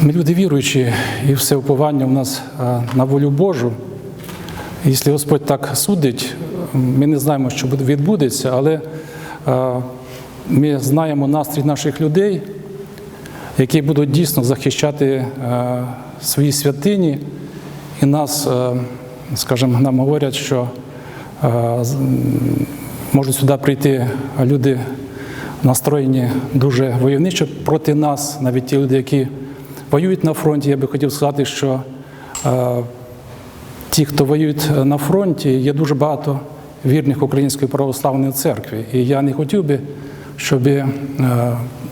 Ми люди віруючі, і все уповання у нас е, на волю Божу. Якщо Господь так судить, ми не знаємо, що відбудеться, але е, ми знаємо настрій наших людей, які будуть дійсно захищати е, свої святині. І нас, скажімо, нам говорять, що можуть сюди прийти люди настроєні дуже войовничо проти нас, навіть ті люди, які воюють на фронті. Я би хотів сказати, що е, ті, хто воюють на фронті, є дуже багато вірних Української православної церкви. І я не хотів би, щоб е,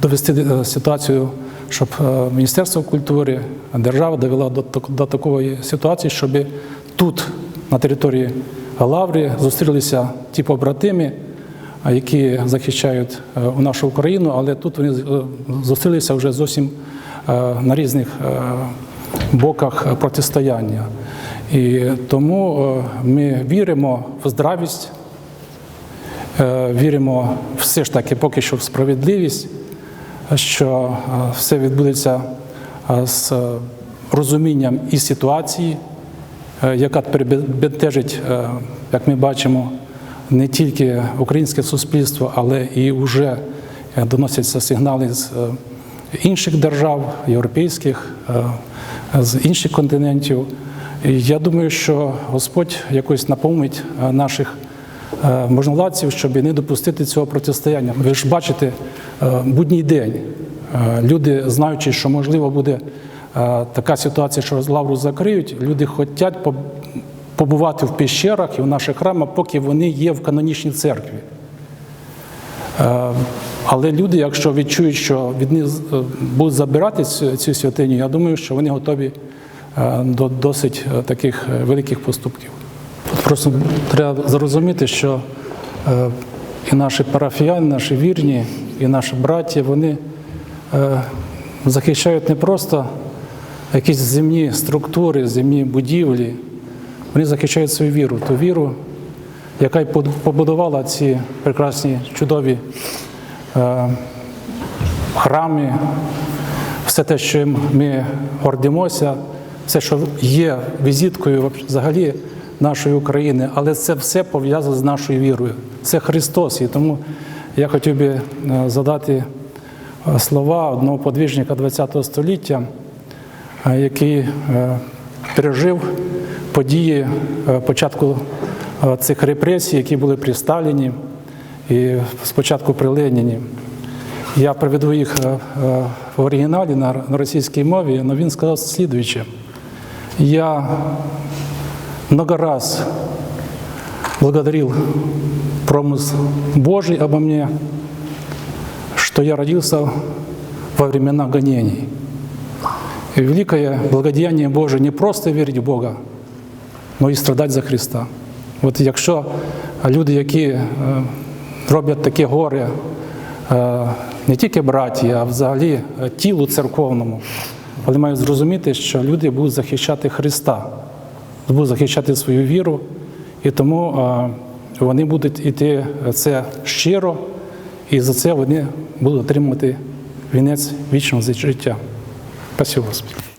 довести е, ситуацію, щоб е, Міністерство культури, держава довела до, до такої ситуації, щоб тут, на території Лаври, зустрілися ті побратими, які захищають е, нашу Україну, але тут вони е, зустрілися вже зовсім е, на різних е, боках протистояння. І тому е, ми віримо в здравість, е, віримо все ж таки поки що в справедливість, що е, все відбудеться е, з е, розумінням і ситуації, е, яка тепер бентежить, е, як ми бачимо, не тільки українське суспільство, але і вже е, доносяться сигнали з е, інших держав, європейських, е, з інших континентів. І я думаю, що Господь якось наповнить е, наших е, можновладців, щоб не допустити цього протистояння. Ви ж бачите, будній день люди, знаючи, що можливо буде така ситуація, що лавру закриють, люди хочуть побувати в пещерах і в наших храмах, поки вони є в канонічній церкві. Е, Але люди, якщо відчують, що від них е, будуть забирати цю, святиню, я думаю, що вони готові е, до досить таких великих поступків. Просто треба зрозуміти, що і наші парафіяни, наші вірні, і наші браті, вони захищають не просто якісь земні структури, земні будівлі, вони захищають свою віру, ту віру, яка й побудувала ці прекрасні чудові е, храми, все те, що ми гордимося, все, що є візиткою взагалі нашої України, але це все пов'язано з нашою вірою. Це Христос. І тому я хотів би е, задати е, слова одного подвижника ХХ століття, е, який пережив події початку цих репресій, які були при Сталіні і спочатку при Леніні. Я приведу їх е, е, в оригіналі на на російській мові, але він сказав слідуюче. Я много раз благодарил промысл Божий обо мне, что я родился во времена гонений. И великое благодеяние Божие не просто верить в Бога, но і страдати за Христа. От якщо люди, які е, роблять таке горе не тільки браті, а взагалі е, тілу церковному, вони мають зрозуміти, що люди будуть захищати Христа, будуть захищати свою віру, і тому е, вони будуть іти це щиро, і за це вони будуть отримувати вінець вічного життя. Спасибо, Господи.